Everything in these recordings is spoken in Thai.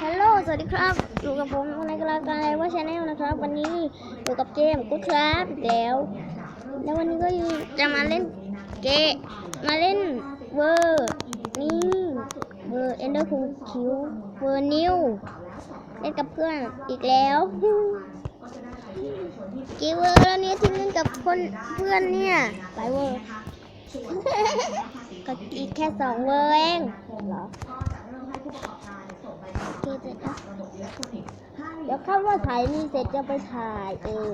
ฮัลโหล สวัสดีครับ อยู่กับผมในกรายการว่าชาแนลนะครับ วันนี้อยู่กับเกมกูครับอีกแล้ว แล้ววันนี้ก็อยู่จะมาเล่นเกมมาเล่นเวอร์นี่เวอร์เอนเดอร์คูคิวเวอร์นิวเล่นกับเพื่อนอีกแล้วกีเวอร์แล้วเนี่ยที่เล่นกับคนเพื่อนเนี่ยหลายเวอร์ก็อีกแค่สองเวอร์เองเหรอ เสร็จแล้วเดี๋ยวเข้าว่าถ่ายนี่เสร็จจะไปถ่ายเออ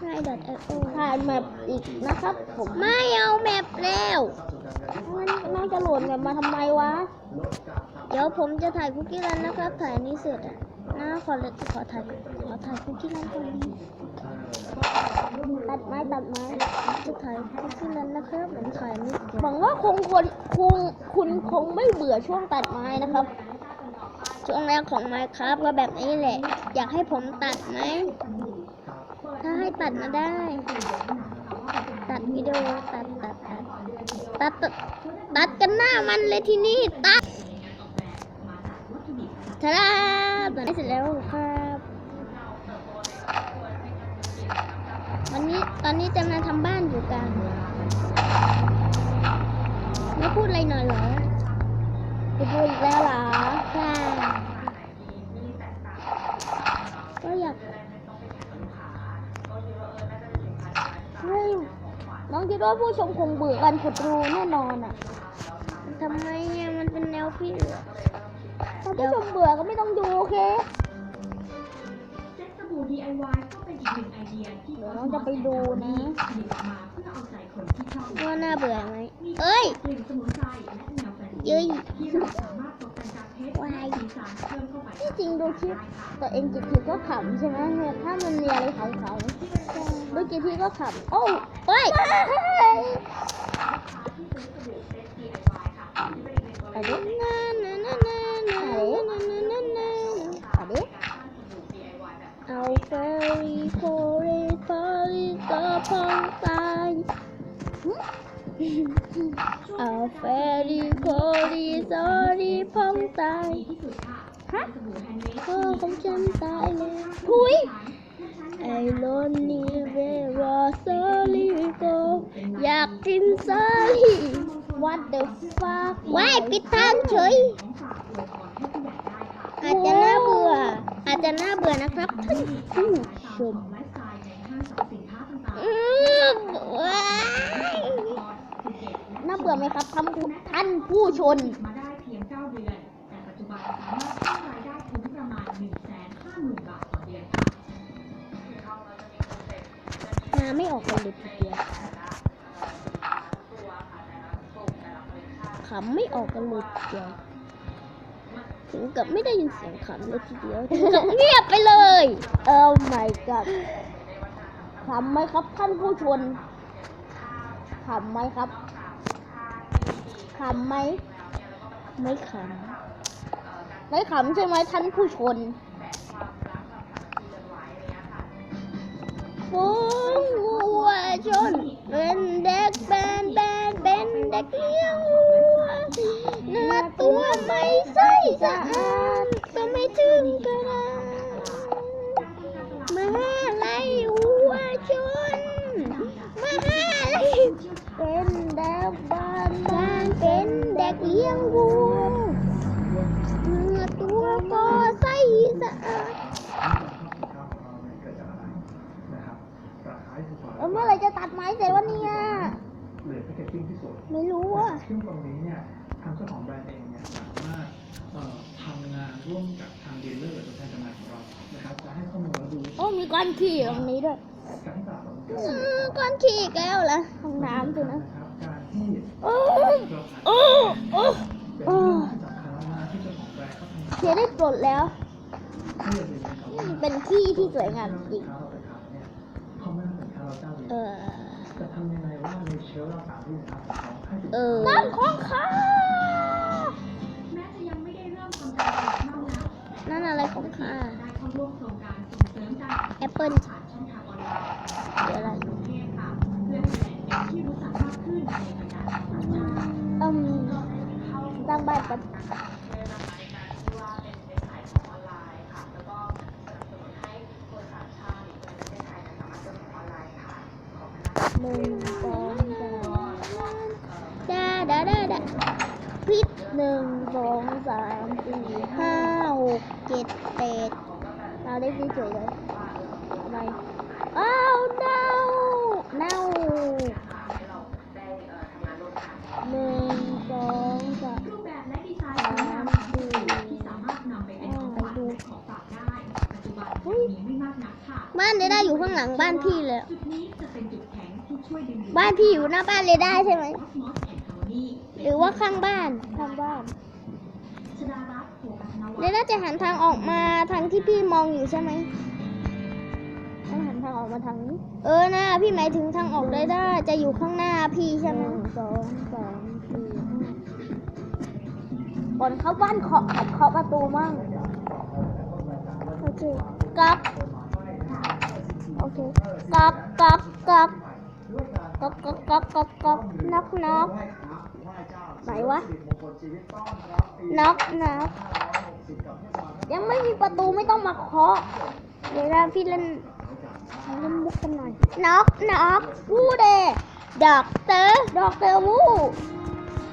ถ่ายดอทเอโอถ่ายแมปอีกนะครับ ผมไม่เอาแมปแล้วมันน้องจะโหลดแมปมาทำไมวะ เดี๋ยวผมจะถ่ายคุกกี้รันนะครับ ถ่ายนนี้เสร็จอะนะขอเลยขอถ่ายขอถ่ายคุกกี้รันก่อนตัดไม้ตัดไม้จะถ่ายคุกกี้รันนะครับผมถ่ายนนี้หวังว่าคงคนคงคุณคงไม่เบื่อช่วงตัดไม้นะครับ ช่วงแรกของไม้ครับก็แบบนี้แหละ อยากให้ผมตัดไหม ถ้าให้ตัดมาได้ ตัดวิดีโอตัดตัดตัดตัดตัดตัดกันหน้ามันเลยทีนี้ตัดทาดาตัดเสร็จแล้วครับ วันนี้ตอนนี้จะมาทำบ้านอยู่กันไม่พูดอะไรหน่อยเหรอ จะพูดอีกแล้วเหรอใช่ก็อยากเฮ้ยน้องคิดว่าผู้ชมคงเบื่อกันขุดรูแน่นอนอะทำไมเนี่ยมันเป็นแนวพี่เหรอถ้าผู้ชมเบื่อก็ไม่ต้องดูโอเคเซ็ตสบู่ DIY ก็เป็นอีกหนึ่งไอเดียที่เดี๋ยวน้องจะไปดูนะผลิตออกมาเพื่อเอาใจคนที่ชอบว่าน่าเบื่อไหมเอ้ยกลิ่นสมุนไพรและแนวแฟนเย้ซีย ที่เราสามารถตกแต่งการเพชรวายที่จริงดูคลิปตัวเองกี่ทีก็ขำใช่ไหมเนี่ยถ้ามันมีอะไรขำๆดูกี่ทีก็ขำโอ้เฮ้ยอะไรนนะนะนะนะนะนะอะไรเอาเฟรีโคเรฟารก็พองตายเอาเฟรี ตายฮะพ่อของฉันตายแล้วทุยไอ้โลนนี่เวรอซอรี่โกอยากกินซอรี่ What the fuck ว้ายปิดทางเฉย อาจจะน่าเบื่อ อาจจะน่าเบื่อนะครับท่านผู้ชมน่าเบื่อไหมครับท่านผู้ชมาไม่ออกกันเลยทีเดียวขำไม่ออกกันเลยทีเดียวถึงกับไม่ได้ยินเสียงขำเลยทีเดียวถึงกับเงียบไปเลยเออ my god ขำไหมครับท่านผู้ชนขำไหมครับขำไหมไม่ขำไม่ขำใช่ไหมท่านผู้ชน ชนเป็นเด็กเป็นเป็นเป็นเด็กเลี้ยงวัวเนื้อตัวไม่ใสสะอาดก็ไม่ถึงกระดาษมหาลัยวัวชนมหาลัยเป็นเด็กบ้านบ้านเป็นเด็กเลี้ยงวัวเนื้อตัวก็ใสสะอาด แล้วเมื่อไหรจะตัดไม้เสร็จวะเนี่ยเหลือแพคเกจจิ้งที่สวยไม่รู้อะซึ่งตรงนี้เนี่ยทางเจ้าของแบรนด์เองเนี่ยสามารถเอ่อทำงานร่วมกับทางดีลเลอร์หรือตัวแทนจำหน่ายของเรานะครับจะให้ข้อมูลและดูโอ้มีก้อนขี้อยู่ตรงนี้ด้วยการที่ตลาดเราเป็นอืมก้อนขี้อีกแล้วเหรอห้องน้ำสินะนะครับการที่โอ้เราขายโอ้โอ้เป็นเรื่องที่สำคัญมากที่เจ้าของแบรนด์เขาทำเชียร์ได้ปลดแล้วให้เรียนรู้นะครับว่าเป็นขี้ที่สวยงามจริง เราเจ้าเดียวเออจะทำยังไงว่าในเชลฟ์เราสามที่สินค้าของเขาให้สินเอค้าอน้ำของข้าแม้จะยังไม่ได้เริ่มทำการผลิตข้าวนะนั่นอะไรของข้าได้เข้าร่วมโครงการส่งเสริมการแอปเปิ้ลผ่านช่องทางออนไลน์เดี๋ยวอะไรกรุงเทพค่ะเพื่อให้แบรนด์เป็นที่รู้จักมากขึ้นในบรรดาชาวต่างชาติอืมสร้างบ้านกัน พิษหนึ่งสองสามสี่ห้าหกเจ็ดแปดเอาได้ที่สวยเลยอะไรอ้าวเน่าเน่าหนึ่งสองสามรูปแบบและดีไซน์สวยงามที่สามารถนำไปเป็นของขวัญของฝากได้ปัจจุบันมีไม่มากนักค่ะบ้านเรด้าอยู่ข้างหลังบ้านพี่เลยจุดนี้จะเป็นจุดแข็งที่ช่วยดึงบ้านพี่อยู่หน้าบ้านเรด้าใช่ไหม หรือว่าข้างบ้านข้างบ้านเดน่าจะหันทางออกมาทางที่พี่มองอยู่ใช่ไหมต้องหันทางออกมาทางเออนะพี่หมายถึงทางออกได้ได้ จะอยู่ข้างหน้าพี่ใช่ไหมสองสองสี่ก่อนเข้าบ้านเคาะเคาะประตูมั่งโอเคกักโอเคกักกักกักกักกักกักกักนักนัก ไหนวะน็อกน็อกยังไม่มีประตูไม่ต้องมาเคาะเดี๋ยวเราพี่เล่นเล่นมุกกันหน่อยน็อกน็อกวูเดด็อกเตอร์ด็อกเตอร์วู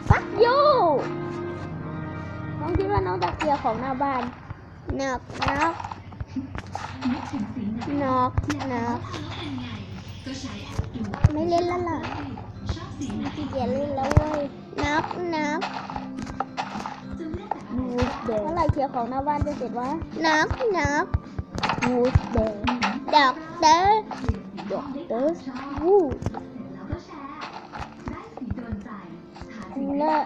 ฟักยูน้องคิดว่าน้องจะเคลียร์ของหน้าบ้านน็อกน็อกนึกถึงสีไหนน็อกน็อกเป็นไงก็ใช้แอปดูไม่เล่นแล้วเหรอชอบสีไหนขี้เกียจเล่นแล้วเว้ย นับนับบูสเดงเมื่อไรเคียร์ของหน้าบ้านจะเสร็จวะนับนับบูสเดงด็อกเตอร์ด็อกเตอร์วูเลิก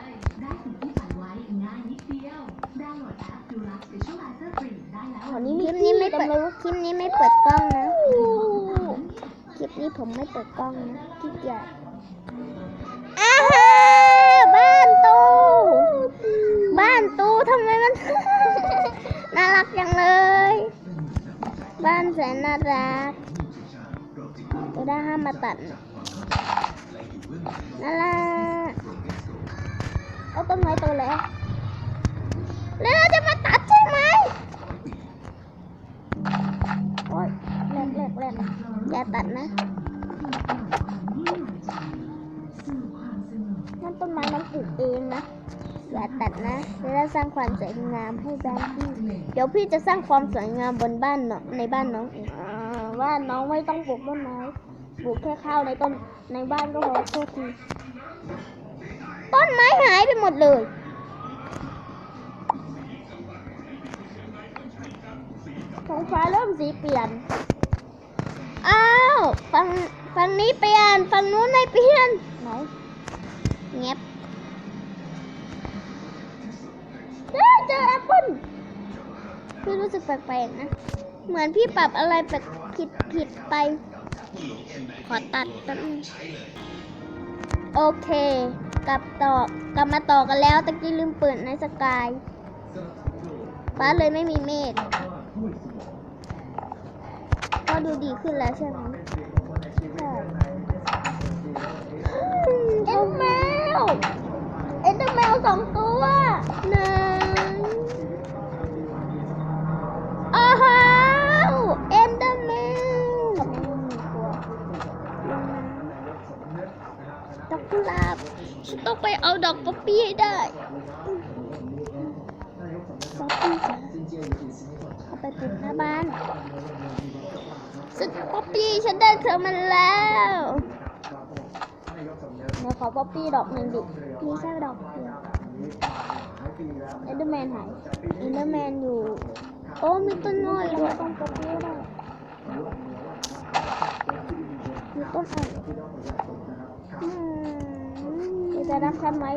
ตอนนี้คลิปนี้ไม่เปิดคลิปนี้ไม่เปิดกล้องนะ คลิปนี้ผมไม่เปิดกล้องนะขี้เกียจ รักตัวได้ห้ามมาตัดน่ารักเอาต้นไม้โตแล้วแล้ว ร้างความสวยงามให้บ้านพี่ เดี๋ยวพี่จะสร้างความสวยงามบนบ้านน้องในบ้านน้องเองอ่าบ้านน้องไม่ต้องปลูกต้นไม้ปลูกแค่ข้าวในต้นในบ้านก็พอโทษทีต้นไม้หายไปหมดเลยท้องฟ้าเริ่มสีเปลี่ยน อ้าวฝั่งฝั่งนี้เปลี่ยนฝั่งนู้นไม่เปลี่ยนไหนเงียบ พี่รู้สึกแปลกๆนะ เหมือนพี่ปรับอะไรแปลกผิดผิดไป ขอตัดแป๊บนึงโอเค กลับต่อกลับมาต่อกันแล้วตะกี้ลืมเปิดในสกายฟ้าเลยไม่มีเมฆก็ดูดีขึ้นแล้วใช่ไหมใช่เอ็นแมวเอ็นแมวสองตัวหนึ่ง ดอกป๊อปปี้ให้ได้ป๊อปปี้จ้ะเอาไปปลูกหน้าบ้านสุดป๊อปปี้ฉันได้เธอมาแล้วเดี๋ยวขอป๊อปปี้ดอกหนึ่งดิมีแค่ดอกเดียวเอเดอร์แมนหายเอเดอร์แมนอยู่ โอ้มีต้นน้อยแล้วต้องป๊อปปี้ได้มีต้นอ่อนอืม จะรักฉันไหม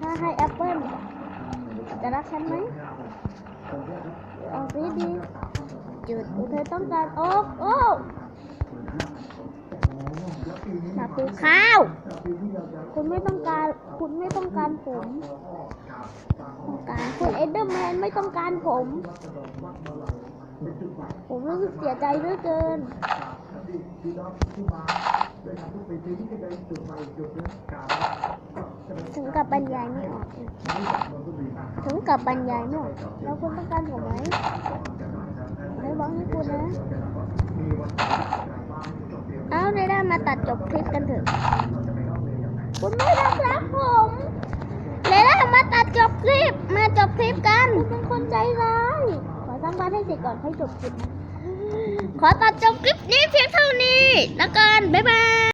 ถ้าให้แอปเปิ้ลจะรักฉันไหมเอาสิดีจุดเธอต้องการโอ๊กโอ๊กมาปูข้าว คุณไม่ต้องการ คุณไม่ต้องการผมต้องการคุณเอเดอร์แมนไม่ต้องการผม ผมรู้สึกเสียใจเหลือเกิน พี่น้องที่มาด้วยกันทุกปีปีนี้ก็จะจุดมาอีกจุดนึงกาถึงกับบรรยายไม่ออกถึงกับบรรยายไม่ออกแล้วคุณต้องการผมไหมไม่บอกให้คุณนะมีวันด้านจบเอาเดี๋ยวได้มาตัดจบคลิปกันเถอะคุณไม่รักรักผมเดี๋ยวได้มาตัดจบคลิปมาจบคลิปกันคุณเป็นคนใจร้ายขอสร้างบ้านให้เสร็จก่อนค่อยจบคลิปนะ ขอตัดจบคลิปนี้เพียงเท่านี้แล้วกัน บ๊ายบาย